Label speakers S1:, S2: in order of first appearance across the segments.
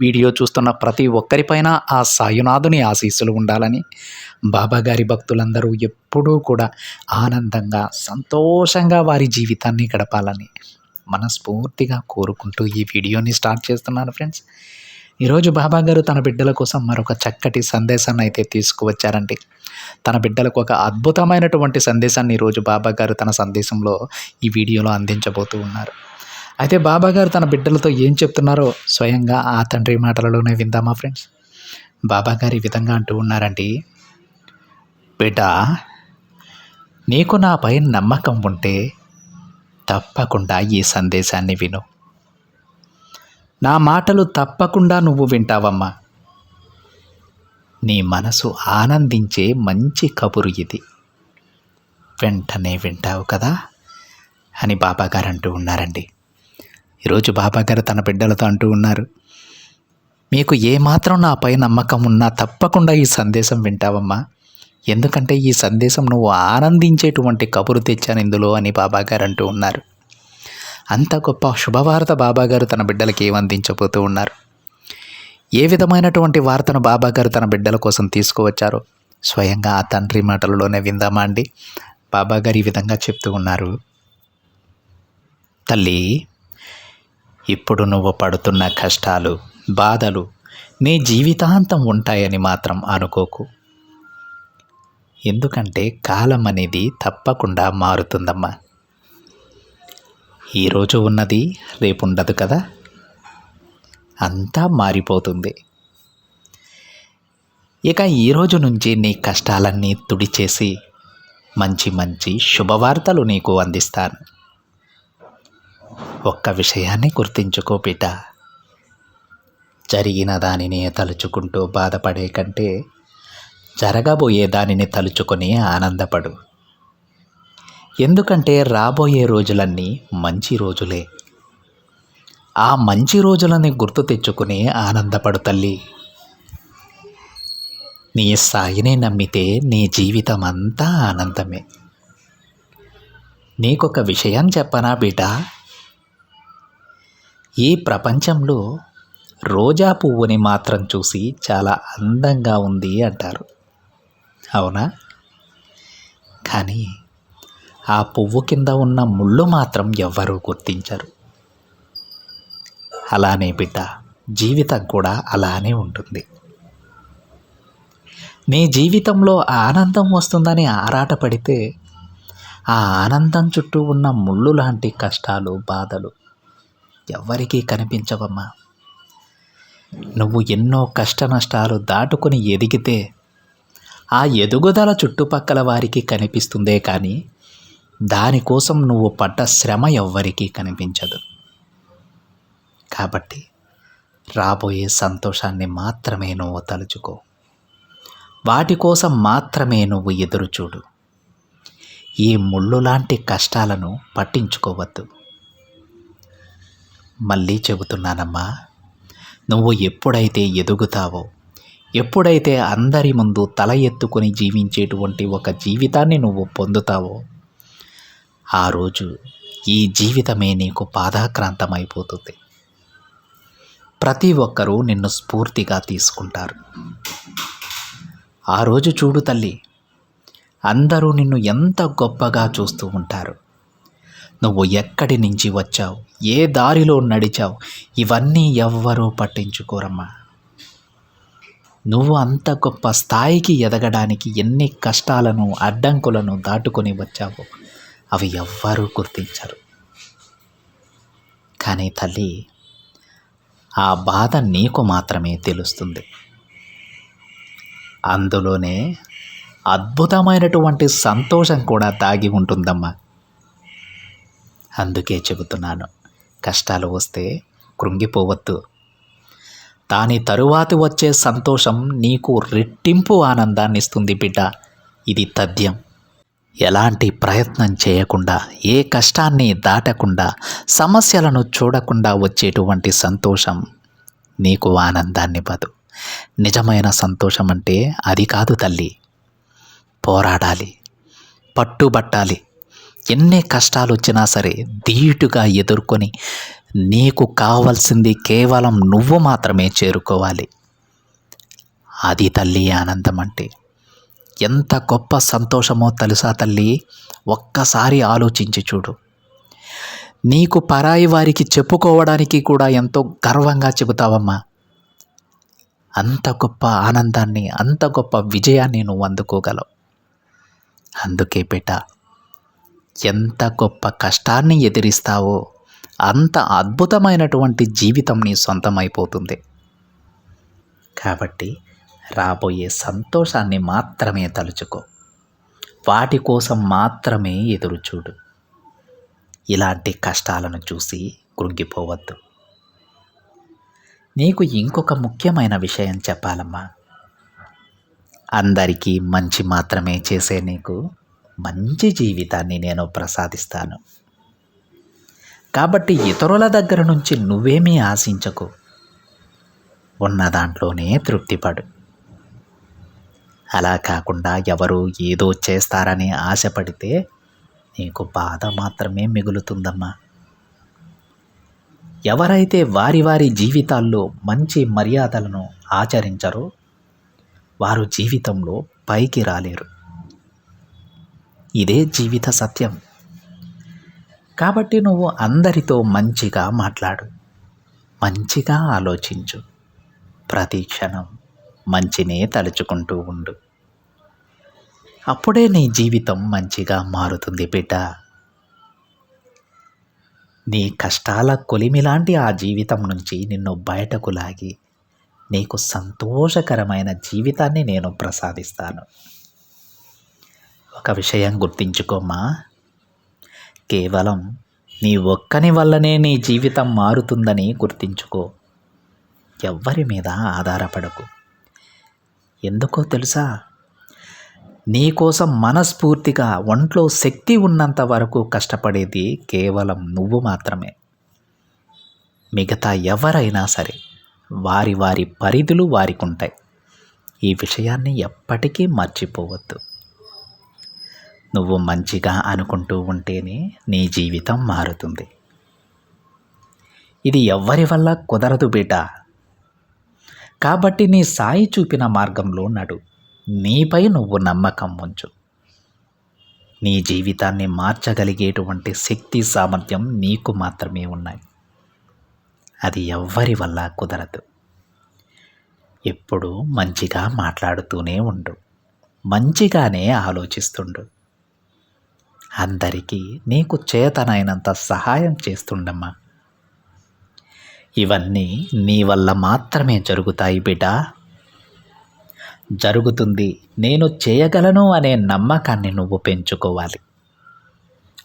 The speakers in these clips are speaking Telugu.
S1: వీడియో చూస్తున్న ప్రతి ఒక్కరిపైన ఆ సాయునాథుని ఆశీస్సులు ఉండాలని బాబా గారి భక్తులందరూ ఎప్పుడూ కూడా ఆనందంగా సంతోషంగా వారి జీవితాన్ని గడపాలని మనస్ఫూర్తిగా కోరుకుంటూ ఈ వీడియోని స్టార్ట్ చేస్తున్నాను ఫ్రెండ్స్. ఈరోజు బాబా గారు తన బిడ్డల కోసం మరొక చక్కటి సందేశాన్ని అయితే తీసుకువచ్చారండి. తన బిడ్డలకు ఒక అద్భుతమైనటువంటి సందేశాన్ని ఈరోజు బాబా గారు తన సందేశంలో ఈ వీడియోలో అందించబోతూ ఉన్నారు. అయితే బాబా గారు తన బిడ్డలతో ఏం చెప్తున్నారో స్వయంగా ఆ తండ్రి మాటలలోనే విందామా ఫ్రెండ్స్? బాబా గారు ఈ విధంగా అంటూ ఉన్నారండి. బిడ్డ నీకు నాపై నమ్మకం ఉంటే తప్పకుండా ఈ సందేశాన్ని విను. నా మాటలు తప్పకుండా నువ్వు వింటావమ్మా. నీ మనసు ఆనందించే మంచి కబురు ఇది. వెంటనే వింటావు కదా? అని బాబాగారు అంటూ ఉన్నారండి. ఈరోజు బాబాగారు తన బిడ్డలతో అంటూ ఉన్నారు మీకు ఏమాత్రం నాపై నమ్మకం ఉన్నా తప్పకుండా ఈ సందేశం వింటావమ్మా. ఎందుకంటే ఈ సందేశం నువ్వు ఆనందించేటువంటి కబురు తెచ్చాను ఇందులో అని బాబాగారు అంటూ ఉన్నారు. అంత గొప్ప శుభవార్త బాబాగారు తన బిడ్డలకి ఏమందించబోతూ ఉన్నారు? ఏ విధమైనటువంటి వార్తను బాబాగారు తన బిడ్డల కోసం తీసుకువచ్చారో స్వయంగా ఆ తండ్రి మాటలలోనే విందామా అండి. బాబాగారు ఈ విధంగా చెప్తూ ఉన్నారు. తల్లి ఇప్పుడు నువ్వు పడుతున్న కష్టాలు బాధలు నీ జీవితాంతం ఉంటాయని మాత్రం అనుకోకు. ఎందుకంటే కాలం అనేది తప్పకుండా మారుతుందమ్మా. ఈరోజు ఉన్నది రేపు ఉండదు కదా? అంతా మారిపోతుంది. ఇక ఈరోజు నుంచి నీ కష్టాలన్నీ తుడిచేసి మంచి మంచి శుభవార్తలు నీకు అందిస్తాను. ఒక్క విషయాన్ని గుర్తించుకో బిడ్డ జరిగిన దానిని తలుచుకుంటూ బాధపడే కంటే జరగబోయే దానిని తలుచుకొని ఆనందపడు. ఎందుకంటే రాబోయే రోజులన్నీ మంచి రోజులే. ఆ మంచి రోజులని గుర్తు తెచ్చుకుని ఆనందపడు తల్లి. నీ సాయిని నమ్మితే నీ జీవితం అంతా ఆనందమే. నీకొక విషయం చెప్పనా బిడ్డ ఈ ప్రపంచంలో రోజా పువ్వుని మాత్రం చూసి చాలా అందంగా ఉంది అంటారు. అవునా? కానీ ఆ పువ్వు కింద ఉన్న ముళ్ళు మాత్రం ఎవ్వరూ గుర్తించరు. అలానే బిడ్డ జీవితం కూడా అలానే ఉంటుంది. నీ జీవితంలో ఆనందం వస్తుందని ఆరాటపడితే ఆ ఆనందం చుట్టూ ఉన్న ముళ్ళు లాంటి కష్టాలు బాధలు ఎవ్వరికీ కనిపించవమ్మా. నువ్వు ఎన్నో కష్ట నష్టాలు దాటుకొని ఎదిగితే ఆ ఎదుగుదల చుట్టుపక్కల వారికి కనిపిస్తుందే కానీ దానికోసం నువ్వు పడ్డ శ్రమ ఎవ్వరికీ కనిపించదు. కాబట్టి రాబోయే సంతోషాన్ని మాత్రమే నువ్వు తలుచుకో. వాటి కోసం మాత్రమే నువ్వు ఎదురుచూడు. ఈ ముళ్ళు లాంటి కష్టాలను పట్టించుకోవద్దు. మళ్ళీ చెబుతున్నానమ్మా. నువ్వు ఎప్పుడైతే ఎదుగుతావో ఎప్పుడైతే అందరి ముందు తల ఎత్తుకొని జీవించేటువంటి ఒక జీవితాన్ని నువ్వు పొందుతావో ఆ రోజు ఈ జీవితమే నీకు పాదాక్రాంతమైపోతుంది ప్రతి ఒక్కరూ నిన్ను స్ఫూర్తిగా తీసుకుంటారు. ఆ రోజు చూడు తల్లి అందరూ నిన్ను ఎంత గొప్పగా చూస్తూ ఉంటారు. నువ్వు ఎక్కడి నుంచి వచ్చావు? ఏ దారిలో నడిచావు? ఇవన్నీ ఎవ్వరూ పట్టించుకోరమ్మా. నువ్వు అంత గొప్ప స్థాయికి ఎదగడానికి ఎన్ని కష్టాలను అడ్డంకులను దాటుకొని వచ్చావో అవి ఎవ్వరూ గుర్తించరు. కానీ తల్లి ఆ బాధ నీకు మాత్రమే తెలుస్తుంది. అందులోనే అద్భుతమైనటువంటి సంతోషం కూడా దాగి ఉంటుందమ్మా. అందుకే చెబుతున్నాను. కష్టాలు వస్తే కృంగిపోవద్దు. దాని తరువాతి వచ్చే సంతోషం నీకు రెట్టింపు ఆనందాన్ని ఇస్తుంది బిడ్డ. ఇది తథ్యం. ఎలాంటి ప్రయత్నం చేయకుండా ఏ కష్టాన్ని దాటకుండా సమస్యలను చూడకుండా వచ్చేటువంటి సంతోషం నీకు ఆనందాన్ని పదు నిజమైన సంతోషం అంటే అది కాదు తల్లి. పోరాడాలి. పట్టుబట్టాలి. ఎన్ని కష్టాలు వచ్చినా సరే ధీటుగా ఎదుర్కొని నీకు కావాల్సింది కేవలం నువ్వు మాత్రమే చేరుకోవాలి. అది తల్లి ఆనందం అంటే. ఎంత గొప్ప సంతోషమో తెలుసా తల్లి? ఒక్కసారి ఆలోచించి చూడు. నీకు పరాయి వారికి చెప్పుకోవడానికి కూడా ఎంతో గర్వంగా చెబుతావమ్మా. అంత గొప్ప ఆనందాన్ని అంత గొప్ప విజయాన్ని నువ్వు అందుకోగలవు. అందుకే బిడ్డ ఎంత గొప్ప కష్టాన్ని ఎదిరిస్తావో అంత అద్భుతమైనటువంటి జీవితం నీ సొంతమైపోతుంది. కాబట్టి రాబోయే సంతోషాన్ని మాత్రమే తలుచుకో. వాటి కోసం మాత్రమే ఎదురు చూడు ఇలాంటి కష్టాలను చూసి కృంగిపోవద్దు. నీకు ఇంకొక ముఖ్యమైన విషయం చెప్పాలమ్మా. అందరికీ మంచి మాత్రమే చేసే నీకు మంచి జీవితాన్ని నేను ప్రసాదిస్తాను. కాబట్టి ఇతరుల దగ్గర నుంచి నువ్వేమీ ఆశించకు. ఉన్న దాంట్లోనే తృప్తిపడు. అలా కాకుండా ఎవరు ఏదో చేస్తారని ఆశపడితే నీకు బాధ మాత్రమే మిగులుతుందమ్మా. ఎవరైతే వారి వారి జీవితాల్లో మంచి మర్యాదలను ఆచరించరో వారు జీవితంలో పైకి రాలేరు. ఇదే జీవిత సత్యం. కాబట్టి నువ్వు అందరితో మంచిగా మాట్లాడు. మంచిగా ఆలోచించు. ప్రతి క్షణం మంచినే తలుచుకుంటూ ఉండు. అప్పుడే నీ జీవితం మంచిగా మారుతుంది బిడ్డ. నీ కష్టాల కొలిమిలాంటి ఆ జీవితం నుంచి నిన్ను బయటకు లాగి నీకు సంతోషకరమైన జీవితాన్ని నేను ప్రసాదిస్తాను. ఒక విషయం గుర్తించుకోమ్మా కేవలం నీ ఒక్కని వల్లనే నీ జీవితం మారుతుందని గుర్తించుకో. ఎవ్వరి మీద ఆధారపడకు. ఎందుకో తెలుసా? నీకోసం మనస్ఫూర్తిగా ఒంట్లో శక్తి ఉన్నంత వరకు కష్టపడేది కేవలం నువ్వు మాత్రమే. మిగతా ఎవరైనా సరే వారి వారి పరిధులు వారికి ఉంటాయి ఈ విషయాన్ని ఎప్పటికీ మర్చిపోవద్దు. నువ్వు మంచిగా అనుకుంటూ ఉంటేనే నీ జీవితం మారుతుంది. ఇది ఎవ్వరి వల్ల కుదరదు బిడ్డ కాబట్టి నీ సాయి చూపిన మార్గంలో నడు. నీపై నువ్వు నమ్మకం ఉంచు. నీ జీవితాన్ని మార్చగలిగేటువంటి శక్తి సామర్థ్యం నీకు మాత్రమే ఉన్నాయి. అది ఎవ్వరి వల్ల కుదరదు. ఎప్పుడూ మంచిగా మాట్లాడుతూనే ఉండు. మంచిగానే ఆలోచిస్తుండు. అందరికీ నీకు చేతనైనంత సహాయం చేస్తుండమ్మా. ఇవన్నీ నీ వల్ల మాత్రమే జరుగుతాయి బిడ్డ. జరుగుతుంది నేను చేయగలను అనే నమ్మకాన్ని నువ్వు పెంచుకోవాలి.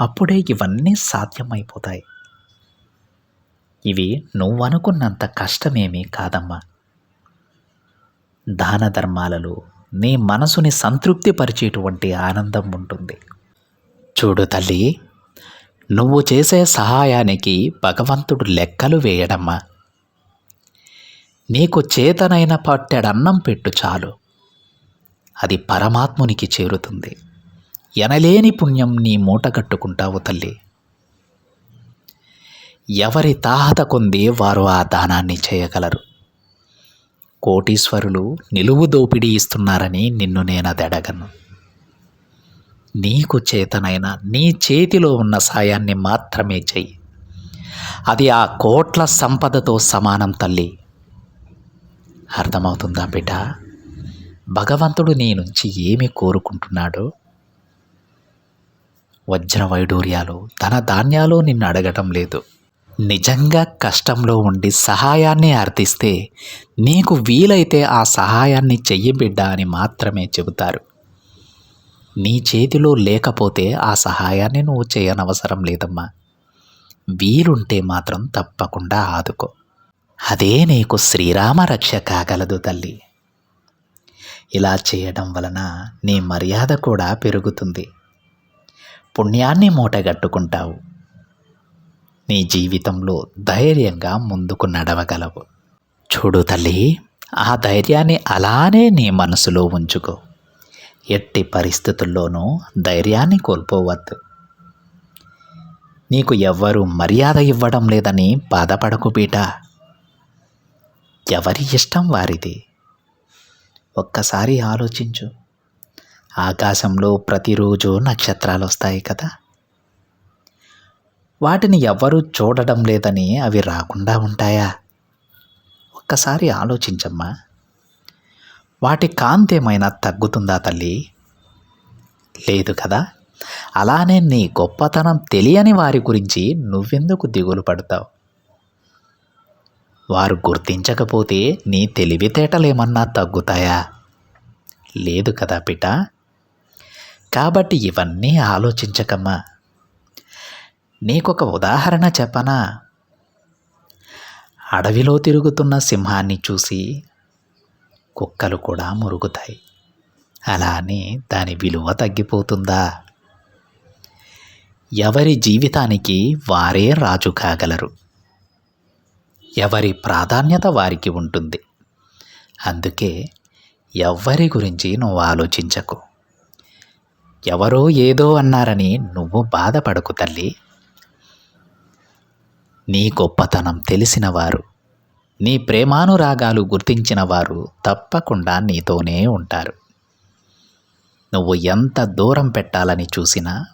S1: అప్పుడే ఇవన్నీ సాధ్యమైపోతాయి. ఇవి నువ్వు అనుకున్నంత కష్టమేమీ కాదమ్మా. దాన ధర్మాలలో నీ మనసుని సంతృప్తిపరిచేటువంటి ఆనందం ఉంటుంది. చూడు తల్లి నువ్వు చేసే సహాయానికి భగవంతుడు లెక్కలు వేయడమ్మా. నీకు చేతనైన పట్టెడన్నం పెట్టు చాలు. అది పరమాత్మునికి చేరుతుంది. ఎనలేని పుణ్యం నీ మూట కట్టుకుంటావు తల్లి. ఎవరి తాహత కొంది వారు ఆ దానాన్ని చేయగలరు. కోటీశ్వరులు నిలువు దోపిడీ ఇస్తున్నారని నిన్ను నేనదడగను. నీకు చేతనైన నీ చేతిలో ఉన్న సాయాన్ని మాత్రమే చెయ్యి. అది ఆ కోట్ల సంపదతో సమానం తల్లి. అర్థమవుతుందా బిడ్డ? భగవంతుడు నీ నుంచి ఏమి కోరుకుంటున్నాడో? వజ్ర వైడూర్యాలు తన ధాన్యాలు నిన్ను అడగటం లేదు. నిజంగా కష్టంలో ఉండి సహాయాన్ని అర్థిస్తే నీకు వీలైతే ఆ సహాయాన్ని చెయ్యి బిడ్డ అని మాత్రమే చెబుతారు. నీ చేతిలో లేకపోతే ఆ సహాయాన్ని నువ్వు చేయనవసరం లేదమ్మా. వీలుంటే మాత్రం తప్పకుండా ఆదుకో. అదే నీకు శ్రీరామ రక్ష కాగలదు తల్లి. ఇలా చేయడం వలన నీ మర్యాద కూడా పెరుగుతుంది. పుణ్యాన్ని మూటగట్టుకుంటావు. నీ జీవితంలో ధైర్యంగా ముందుకు నడవగలవు. చూడు తల్లి ఆ ధైర్యాన్ని అలానే నీ మనసులో ఉంచుకో. ఎట్టి పరిస్థితుల్లోనూ ధైర్యాన్ని కోల్పోవద్దు. నీకు ఎవ్వరూ మర్యాద ఇవ్వడం లేదని బాధపడకు బీట. ఎవరి ఇష్టం వారిది? ఒక్కసారి ఆలోచించు. ఆకాశంలో ప్రతిరోజు నక్షత్రాలు వస్తాయి కదా. వాటిని ఎవ్వరూ చూడడం లేదని అవి రాకుండా ఉంటాయా? ఒక్కసారి ఆలోచించమ్మా. వాటి కాంతి ఏమైనా తగ్గుతుందా తల్లి? లేదు కదా. అలానే నీ గొప్పతనం తెలియని వారి గురించి నువ్వెందుకు దిగులు పడతావు? వారు గుర్తించకపోతే నీ తెలివితేటలేమన్నా తగ్గుతాయా? లేదు కదా పిట. కాబట్టి ఇవన్నీ ఆలోచించకమ్మా. నీకొక ఉదాహరణ చెప్పనా? అడవిలో తిరుగుతున్న సింహాన్ని చూసి కుక్కలు కూడా మురుగుతాయి. అలా అని దాని విలువ తగ్గిపోతుందా? ఎవరి జీవితానికి వారే రాజు కాగలరు? ఎవరి ప్రాధాన్యత వారికి ఉంటుంది. అందుకే ఎవ్వరి గురించి నువ్వు ఆలోచించకు. ఎవరో ఏదో అన్నారని నువ్వు బాధపడకు తల్లి. నీ గొప్పతనం తెలిసినవారు నీ ప్రేమానురాగాలు గుర్తించిన వారు తప్పకుండా నీతోనే ఉంటారు. నువ్వు ఎంత దూరం పెట్టాలని చూసినా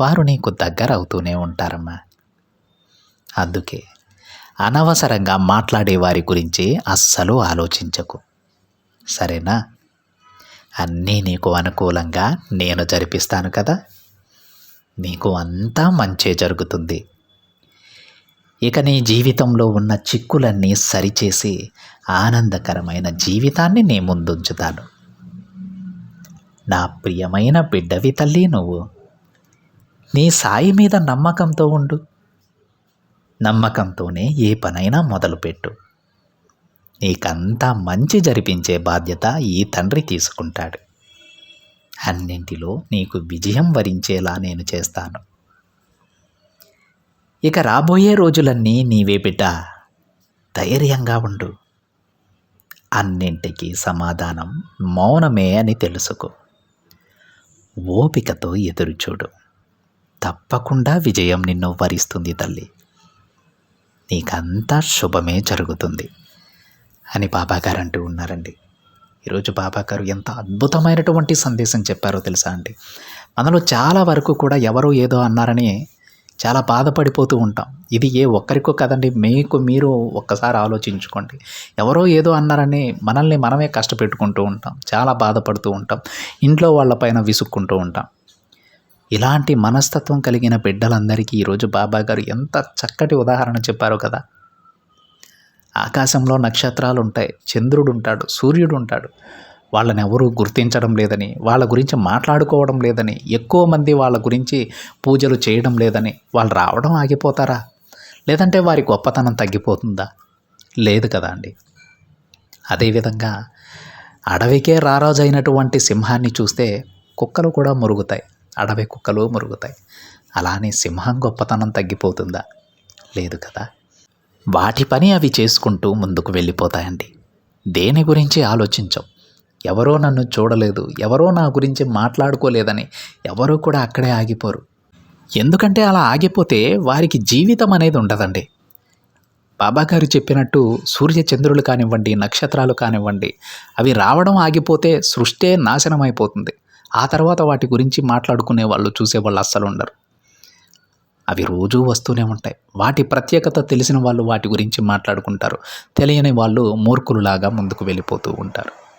S1: వారు నీకు దగ్గర అవుతూనే ఉంటారమ్మా. అందుకే అనవసరంగా మాట్లాడే వారి గురించి అస్సలు ఆలోచించకు. సరేనా? అన్నీ నీకు అనుకూలంగా నేను జరిపిస్తాను కదా? నీకు అంతా మంచే జరుగుతుంది. ఇక నీ జీవితంలో ఉన్న చిక్కులన్నీ సరిచేసి ఆనందకరమైన జీవితాన్ని నీ ముందుంచుతాను. నా ప్రియమైన బిడ్డవి తల్లి నువ్వు నీ సాయి మీద నమ్మకంతో ఉండు. నమ్మకంతోనే ఏ పనైనా మొదలుపెట్టు. నీకంతా మంచి జరిపించే బాధ్యత ఈ తండ్రి తీసుకుంటాడు. అన్నింటిలో నీకు విజయం వరించేలా నేను చేస్తాను. ఇక రాబోయే రోజులన్నీ నీవే బిడ్డ. ధైర్యంగా ఉండు. అన్నింటికి సమాధానం మౌనమే అని తెలుసుకో. ఓపికతో ఎదురుచూడు తప్పకుండా విజయం నిన్ను వరిస్తుంది తల్లి. నీకంతా శుభమే జరుగుతుంది. అని బాబాగారు అంటూ ఉన్నారండి. ఈరోజు బాబాగారు ఎంత అద్భుతమైనటువంటి సందేశం చెప్పారో తెలుసా అండి? మనలో చాలా వరకు కూడా ఎవరో ఏదో అన్నారని చాలా బాధపడిపోతూ ఉంటాం. ఇది ఏ ఒక్కరికో కదండి మీకు మీరు ఒక్కసారి ఆలోచించుకోండి. ఎవరో ఏదో అన్నారని మనల్ని మనమే కష్టపెట్టుకుంటూ ఉంటాం చాలా బాధపడుతూ ఉంటాం ఇంట్లో వాళ్ళపైన విసుక్కుంటూ ఉంటాం. ఇలాంటి మనస్తత్వం కలిగిన బిడ్డలందరికీ ఈరోజు బాబా గారు ఎంత చక్కటి ఉదాహరణ చెప్పారో కదా. ఆకాశంలో నక్షత్రాలు ఉంటాయి చంద్రుడు ఉంటాడు సూర్యుడు ఉంటాడు వాళ్ళని ఎవరూ గుర్తించడం లేదని వాళ్ళ గురించి మాట్లాడుకోవడం లేదని ఎక్కువ మంది వాళ్ళ గురించి పూజలు చేయడం లేదని వాళ్ళు రావడం ఆగిపోతారా? లేదంటే వారి గొప్పతనం తగ్గిపోతుందా? లేదు కదా అండి. అదేవిధంగా అడవికే రారాజు అయినటువంటి సింహాన్ని చూస్తే కుక్కలు కూడా మురుగుతాయి. అడవి కుక్కలు మురుగుతాయి. అలానే సింహం గొప్పతనం తగ్గిపోతుందా? లేదు కదా. వాటి పని అవి చేసుకుంటూ ముందుకు వెళ్ళిపోతాయండి. దేని గురించి ఆలోచించం? ఎవరో నన్ను చూడలేదు ఎవరో నా గురించి మాట్లాడుకోలేదని ఎవరో కూడా అక్కడే ఆగిపోరు. ఎందుకంటే అలా ఆగిపోతే వారికి జీవితం అనేది ఉండదండి. బాబాగారు చెప్పినట్టు సూర్య చంద్రులు కానివ్వండి నక్షత్రాలు కానివ్వండి అవి రావడం ఆగిపోతే సృష్టే నాశనం అయిపోతుంది ఆ తర్వాత వాటి గురించి మాట్లాడుకునే వాళ్ళు చూసేవాళ్ళు అస్సలు ఉండరు. అవి రోజూ వస్తూనే ఉంటాయి. వాటి ప్రత్యేకత తెలిసిన వాళ్ళు వాటి గురించి మాట్లాడుకుంటారు. తెలియని వాళ్ళు మూర్ఖులులాగా ముందుకు వెళ్ళిపోతూ ఉంటారు.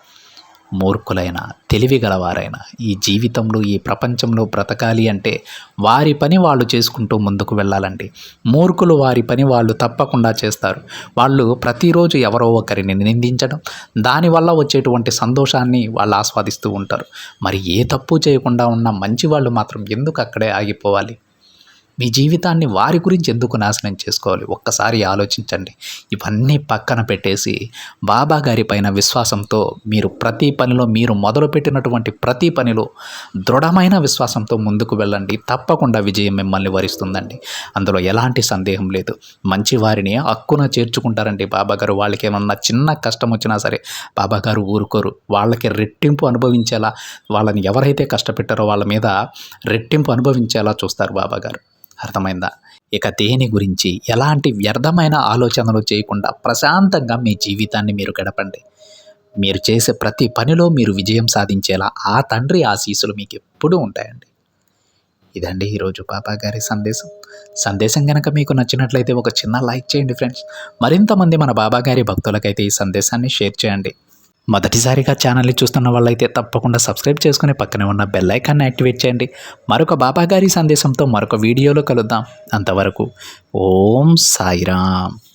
S1: మూర్ఖులైన తెలివి గలవారైన ఈ జీవితంలో ఈ ప్రపంచంలో బ్రతకాలి అంటే వారి పని వాళ్ళు చేసుకుంటూ ముందుకు వెళ్ళాలండి. మూర్ఖులు వారి పని వాళ్ళు తప్పకుండా చేస్తారు. వాళ్ళు ప్రతిరోజు ఎవరో ఒకరిని నిందించడం దానివల్ల వచ్చేటువంటి సంతోషాన్ని వాళ్ళు ఆస్వాదిస్తూ ఉంటారు. మరి ఏ తప్పు చేయకుండా ఉన్న మంచి వాళ్ళు మాత్రం ఎందుకు అక్కడే ఆగిపోవాలి? మీ జీవితాన్ని వారి గురించి ఎందుకు నాశనం చేసుకోవాలి? ఒక్కసారి ఆలోచించండి. ఇవన్నీ పక్కన పెట్టేసి బాబా గారి పైన విశ్వాసంతో మీరు ప్రతి పనిలో మీరు మొదలుపెట్టినటువంటి ప్రతి పనిలో దృఢమైన విశ్వాసంతో ముందుకు వెళ్ళండి. తప్పకుండా విజయం మిమ్మల్ని వరిస్తుందండి. అందులో ఎలాంటి సందేహం లేదు. మంచి వారిని హక్కున చేర్చుకుంటారండి బాబాగారు వాళ్ళకి ఏమన్నా చిన్న కష్టం వచ్చినా సరే బాబాగారు ఊరుకోరు. వాళ్ళకి రెట్టింపు అనుభవించేలా వాళ్ళని ఎవరైతే కష్టపెట్టారో వాళ్ళ మీద రెట్టింపు అనుభవించేలా చూస్తారు బాబాగారు అర్థమైందా? ఇక దేని గురించి? ఎలాంటి వ్యర్థమైన ఆలోచనలు చేయకుండా ప్రశాంతంగా మీ జీవితాన్ని మీరు గడపండి. మీరు చేసే ప్రతి పనిలో మీరు విజయం సాధించేలా ఆ తండ్రి ఆశీస్సులు మీకు ఎప్పుడూ ఉంటాయండి. ఇదండి ఈరోజు బాబా గారి సందేశం. సందేశం కనుక మీకు నచ్చినట్లయితే ఒక చిన్న లైక్ చేయండి ఫ్రెండ్స్. మరింతమంది మన బాబా గారి భక్తులకైతే ఈ సందేశాన్ని షేర్ చేయండి. మొదటిసారిగా ఛానల్ని చూస్తున్న వాళ్ళైతే తప్పకుండా సబ్స్క్రైబ్ చేసుకుని పక్కనే ఉన్న బెల్ ఐకాన్ని యాక్టివేట్ చేయండి. మరొక బాబా గారి సందేశంతో మరొక వీడియోలో కలుద్దాం. అంతవరకు ఓం సాయిరామ్.